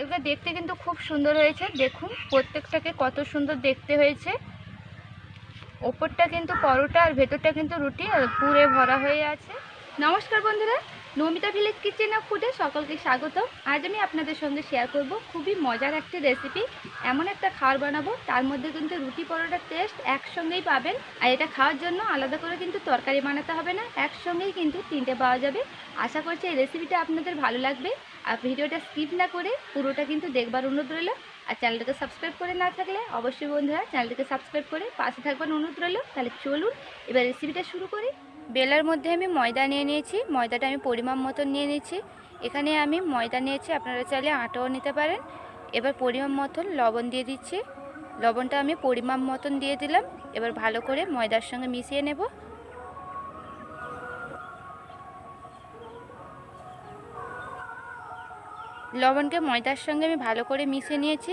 এগুলো দেখতে কিন্তু খুব সুন্দর হয়েছে। দেখুন, প্রত্যেকটাকে কত সুন্দর দেখতে হয়েছে। ওপরটা কিন্তু পরোটা আর ভেতরটা কিন্তু রুটি, আর পুরে ভরা হয়ে আছে। নমস্কার বন্ধুরা, নমিতা ভিলেজ কিচেন অফ ফুডে সকলকে স্বাগত। আজ আমি আপনাদের সঙ্গে শেয়ার করব খুবই মজার একটি রেসিপি এমন একটা খাবার বানাবো, তার মধ্যে কিন্তু রুটি পরোটার টেস্ট একসঙ্গেই পাবেন। আর এটা খাওয়ার জন্য আলাদা করে কিন্তু তরকারি বানাতে হবে না, একসঙ্গেই কিন্তু তিনটে পাওয়া যাবে। আশা করছি এই রেসিপিটা আপনাদের ভালো লাগবে। আর ভিডিওটা স্কিপ না করে পুরোটা কিন্তু দেখবার অনুরোধ রইল। আর চ্যানেলটাকে সাবস্ক্রাইব করে না থাকলে অবশ্যই বন্ধুরা চ্যানেলটাকে সাবস্ক্রাইব করে পাশে থাকবার অনুরোধ রইল। তাহলে চলুন, এবার রেসিপিটা শুরু করি। বেলার মধ্যে আমি ময়দা নিয়ে নিয়েছি। ময়দাটা আমি পরিমাণ মতন নিয়ে নিয়েছি। এখানে আমি ময়দা নিয়েছি, আপনারা চাইলে আটাও নিতে পারেন। এবার পরিমাণ মতন লবণ দিয়ে দিচ্ছি। লবণটা আমি পরিমাণ মতন দিয়ে দিলাম। এবার ভালো করে ময়দার সঙ্গে মিশিয়ে নেব। লবণকে ময়দার সঙ্গে আমি ভালো করে মিশিয়ে নিয়েছি।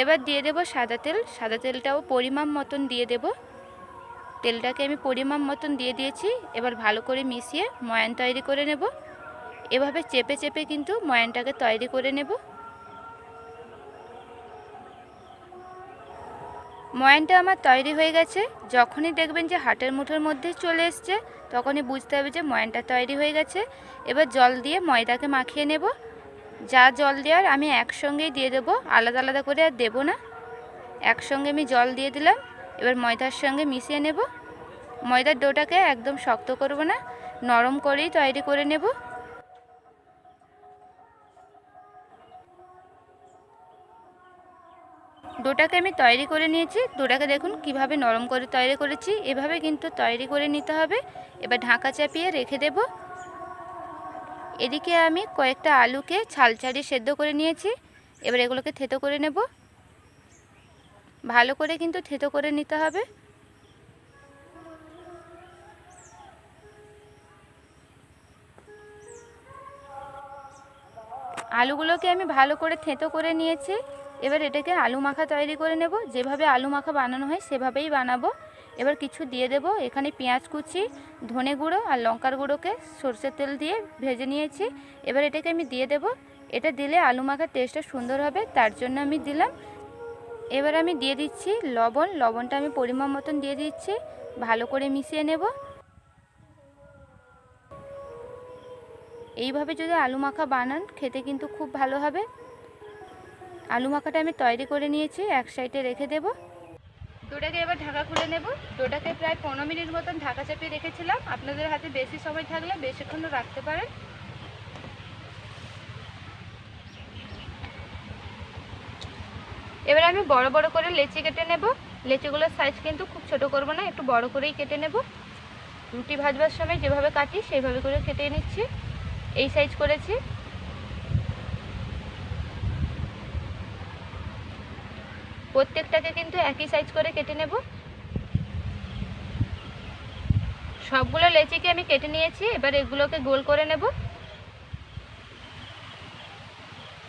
এবার দিয়ে দেব সাদা তেল। সাদা তেলটাও পরিমাণ মতন দিয়ে দেব। তেলটাকে আমি পরিমাণ মতন দিয়ে দিয়েছি। এবার ভালো করে মিশিয়ে ময়ান তৈরি করে নেব। এভাবে চেপে চেপে কিন্তু ময়ানটাকে তৈরি করে নেব। ময়ানটা আমার তৈরি হয়ে গেছে। যখনই দেখবেন যে হাটের মুঠোর মধ্যে চলে এসছে, তখনই বুঝতে হবে যে ময়ানটা তৈরি হয়ে গেছে। এবার জল দিয়ে ময়দাকে মাখিয়ে নেব। যা জল দেওয়ার আমি একসঙ্গেই দিয়ে দেবো, আলাদা আলাদা করে আর দেবো না। একসঙ্গে আমি জল দিয়ে দিলাম, এবার ময়দার সঙ্গে মিশিয়ে নেব। ময়দার ডোটাকে একদম শক্ত করব না, নরম করেই তৈরি করে নেব। ডোটাকে আমি তৈরি করে নিয়েছি, ডোটাকে দেখুন কীভাবে নরম করে তৈরি করেছি, এভাবে কিন্তু তৈরি করে নিতে হবে। এবার ঢাকা চাপিয়ে রেখে দেব। এদিকে আমি কয়েকটা আলুকে ছাল ছাড়িয়ে সেদ্ধ করে নিয়েছি। এবার এগুলোকে থেতো করে নেব। ভালো করে কিন্তু থেতো করে নিতে হবে। আলুগুলোকে আমি ভালো করে থেতো করে নিয়েছি। এবার এটাকে আলু মাখা তৈরি করে নেব। যেভাবে আলু মাখা বানানো হয় সেভাবেই বানাবো। এবার কিছু দিয়ে দেব। এখানে পেঁয়াজ কুচি, ধনে গুঁড়ো আর লঙ্কার গুঁড়োকে সর্ষের তেল দিয়ে ভেজে নিয়েছি। এবার এটাকে আমি দিয়ে দেব। এটা দিলে আলু মাখার টেস্টটা সুন্দর হবে, তার জন্য আমি দিলাম। এবার আমি দিয়ে দিচ্ছি লবণ। লবণটা আমি পরিমাণ মতন দিয়ে দিচ্ছি। ভালো করে মিশিয়ে নেব। এইভাবে যদি আলু মাখা বানান, খেতে কিন্তু খুব ভালো হবে। আলু মাখাটা আমি তৈরি করে নিয়েছি, এক সাইডে রেখে দেব। ডোটাকে এবার ঢাকা খুলে নেব। ডোটাকে প্রায় পনেরো মিনিট মতন ঢাকা চাপিয়ে রেখেছিলাম। আপনাদের হাতে বেশি সময় থাকলে বেশিক্ষণ রাখতে পারেন। এবার আমি বড় বড় করে লেচি কেটে নেব। লেচিগুলোর সাইজ কিন্তু খুব ছোট করব না, একটু বড় করেই কেটে নেব। রুটি ভাজবার সময় যেভাবে কাটি, সেইভাবে করে কেটে নিচ্ছি। এই সাইজ করেছি। প্রত্যেকটাকে কিন্তু একই সাইজ করে কেটে নেব। সবগুলো লেচিকে আমি কেটে নিয়েছি, এবার এগুলোকে গোল করে নেব।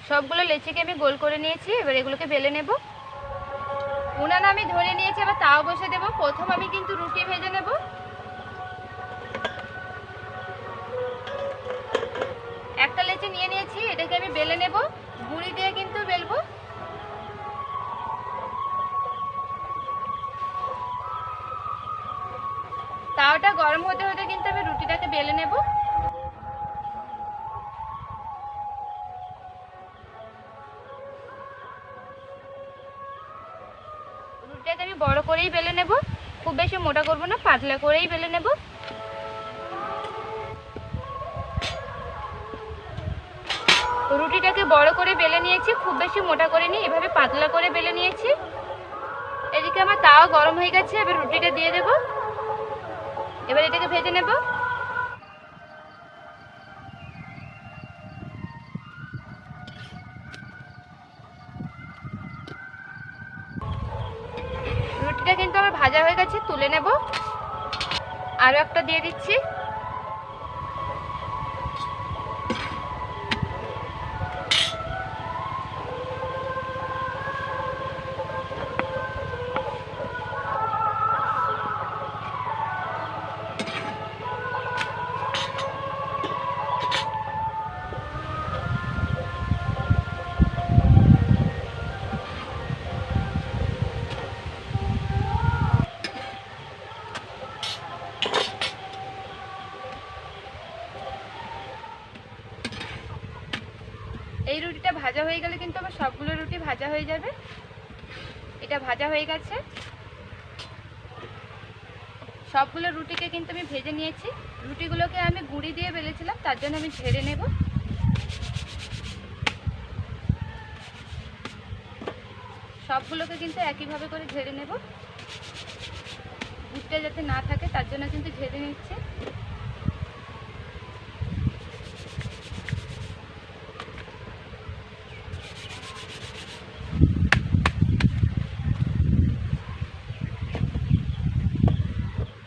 সবগুলো লেচিকে আমি গোল করে নিয়েছি, এবার এগুলোকে বেলে নেব। উনানা আমি ধরে নিয়েছি, এবার তাও বসে দেব। প্রথম আমি কিন্তু রুটি ভেজে নেব। রুটিটাকে আমি বড় করেই বেলে নেব। খুব বেশি মোটা করব না, পাতলা করেই বেলে নেব। রুটিটাকে বড় করে বেলে নিয়েছি, খুব বেশি মোটা করে নিই এভাবে পাতলা করে বেলে নিয়েছি। এদিকে আমার তাও গরম হয়ে গেছে, এবার রুটিটা দিয়ে দেবো। এবার এটাকে ভেজে নেব। রুটিটা কিন্তু আমার ভাজা হয়ে গেছে তুলে নেব। আরও একটা দিয়ে দিচ্ছি। ভাজা হয়ে গেলে কিন্তু আবার সবগুলো রুটি ভাজা হয়ে যাবে। এটা ভাজা হয়ে গেছে। সবগুলো রুটিকে কিন্তু আমি ভেজে নিয়েছি। রুটিগুলোকে আমি গুঁড়ি দিয়ে বেলেছিলাম, তার জন্য আমি ঝেড়ে নেব। সবগুলোকে কিন্তু একইভাবে করে ঝেড়ে নেব। গুড়টা যাতে না থাকে, তার জন্য কিন্তু ঝেড়ে নিচ্ছে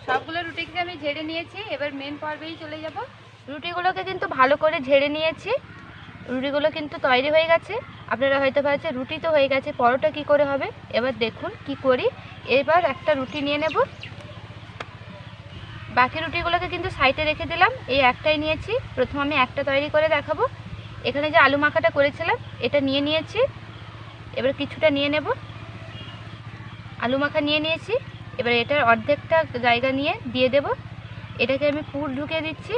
সবগুলো রুটিকে আমি ঝেড়ে নিয়েছি, এবার মেন পর্বেই চলে যাব। রুটিগুলোকে কিন্তু ভালো করে ঝেড়ে নিয়েছি। রুটিগুলো কিন্তু তৈরি হয়ে গেছে। আপনারা হয়তো ভাবছে রুটি তো হয়ে গেছে, পরোটা কি করে হবে? এবার দেখুন কি করি। এবার একটা রুটি নিয়ে নেব। বাকি রুটিগুলোকে কিন্তু সাইডে রেখে দিলাম। এই একটাই নিয়েছি। প্রথম আমি একটা তৈরি করে দেখাবো। এখানে যে আলু মাখাটা করেছিলাম, এটা নিয়ে নিয়েছি। এবার কিছুটা নিয়ে নেব। আলু মাখা নিয়ে নিয়েছি। এবার এটার অর্ধেকটা জায়গা নিয়ে দিয়ে দেব। এটাকে আমি পুর ঢুকিয়ে দিচ্ছি।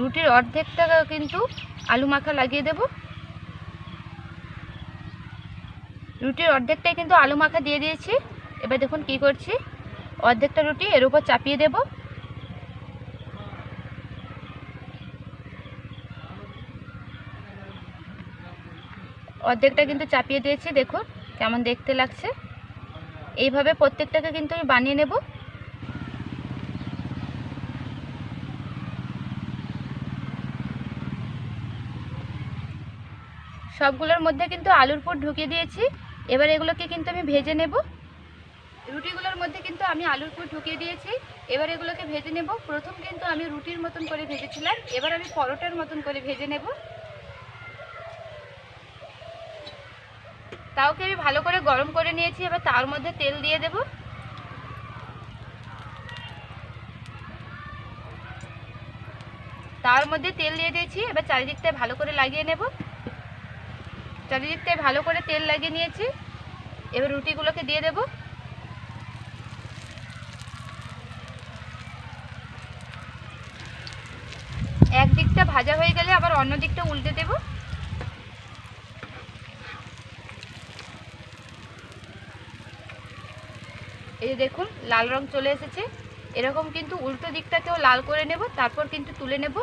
রুটির অর্ধেকটা কিন্তু আলু মাখা লাগিয়ে দেব। রুটির অর্ধেকটাই কিন্তু আলু মাখা দিয়ে দিয়েছি। এবার দেখুন কি করছি। অর্ধেকটা রুটি এর উপর চাপিয়ে দেব। অর্ধেকটা কিন্তু চাপিয়ে দিয়েছি, দেখুন কেমন দেখতে লাগছে। এইভাবে প্রত্যেকটাকে কিন্তু আমি বানিয়ে নেব। সবগুলোর মধ্যে কিন্তু আলুর পুর ঢুকিয়ে দিয়েছি। এবার এগুলোকে কিন্তু আমি ভেজে নেব। রুটিগুলোর মধ্যে কিন্তু আমি আলুর পুর ঢুকিয়ে দিয়েছি। এবার এগুলোকে ভেজে নেব। প্রথম কিন্তু আমি রুটির মতন করে ভেজেছিলাম। এবার আমি পরোটার মতন করে ভেজে নেব। তাওকে আমি ভালো করে গরম করে নিয়েছি, এবার তার মধ্যে তেল দিয়ে দেব। তার মধ্যে তেল দিয়ে দিয়েছি, এবার চারিদিকটায় ভালো করে লাগিয়ে নেব। চারিদিকটায় ভালো করে তেল লাগিয়ে নিয়েছি, এবার রুটিগুলোকে দিয়ে দেব। এক দিকটা ভাজা হয়ে গেলে আবার অন্য দিকটা উল্টে দেবো। এই যে দেখুন, লাল রং চলে এসেছে। এরকম কিন্তু উল্টো দিকটাকেও লাল করে নেব, তারপর কিন্তু তুলে নেব।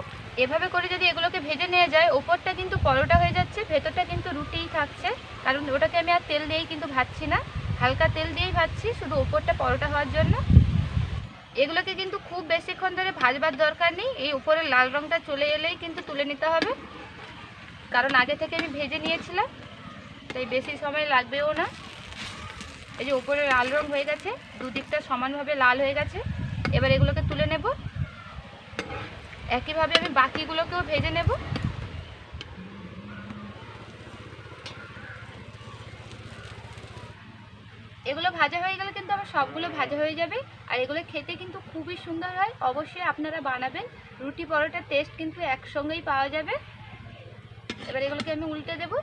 এভাবে করে যদি এগুলোকে ভেজে নেওয়া যায়, ওপরটা কিন্তু পরোটা হয়ে যাচ্ছে, ভেতরটা কিন্তু রুটিই থাকছে। কারণ ওটাকে আমি আর তেল দিয়েই কিন্তু ভাজছি না। হালকা তেল দিয়েই ভাজছি, শুধু ওপরটা পরোটা হওয়ার জন্য। এগুলোকে কিন্তু খুব বেশিক্ষণ ধরে ভাজবার দরকার নেই। এই উপরের লাল রংটা চলে এলেই কিন্তু তুলে নিতে হবে। কারণ আগে থেকে আমি ভেজে নিয়েছিলাম, তাই বেশি সময় লাগবেও না। এই যে উপরে লাল রং হয়ে গেছে, দুদিকটা সমানভাবে লাল হয়ে গেছে। এবার এগুলোকে তুলে নেব। একইভাবে আমি বাকিগুলোকেও ভেজে নেব। এগুলো ভাজা হয়ে গেলে কিন্তু আমার সবগুলো ভাজা হয়ে যাবে। আর এগুলো খেতে কিন্তু খুবই সুন্দর হয়। অবশ্যই আপনারা বানাবেন। রুটি পরোটার টেস্ট কিন্তু একসঙ্গেই পাওয়া যাবে। এবার এগুলোকে আমি উল্টে দেবো।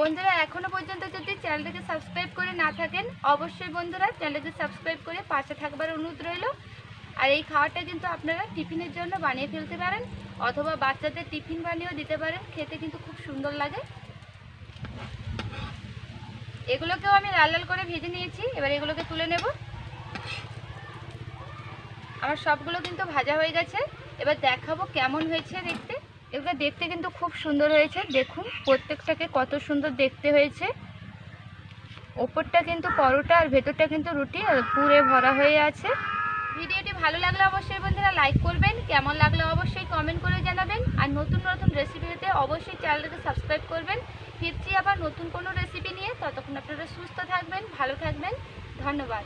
বন্ধুরা, এখনও পর্যন্ত যদি চ্যানেলটাকে সাবস্ক্রাইব করে না থাকেন, অবশ্যই বন্ধুরা চ্যানেলটাকে সাবস্ক্রাইব করে পাশে থাকবার অনুরোধ রইল। আর এই খাওয়াটা কিন্তু আপনারা টিফিনের জন্য বানিয়ে ফেলতে পারেন, অথবা বাচ্চাদের টিফিন বানিয়েও দিতে পারেন, খেতে কিন্তু খুব সুন্দর লাগে। এগুলোকেও আমি লাল লাল করে ভেজে নিয়েছি, এবার এগুলোকে তুলে নেব। আমার সবগুলো কিন্তু ভাজা হয়ে গেছে, এবার দেখাবো কেমন হয়েছে দেখতে। এগুলো দেখতে কিন্তু খুব সুন্দর হয়েছে। দেখুন, প্রত্যেকটাকে কত সুন্দর দেখতে হয়েছে। ওপরটা কিন্তু পরোটা আর ভেতরটা কিন্তু রুটি, আর পুরে ভরা হয়ে আছে। ভিডিওটি ভালো লাগলে অবশ্যই বন্ধুরা লাইক করবেন। কেমন লাগলে অবশ্যই কমেন্ট করে জানাবেন। আর নতুন নতুন রেসিপি অবশ্যই চ্যানেলটাকে সাবস্ক্রাইব করবেন। ফিরছি আবার নতুন কোনো রেসিপি নিয়ে। ততক্ষণ আপনারা সুস্থ থাকবেন, ভালো থাকবেন। ধন্যবাদ।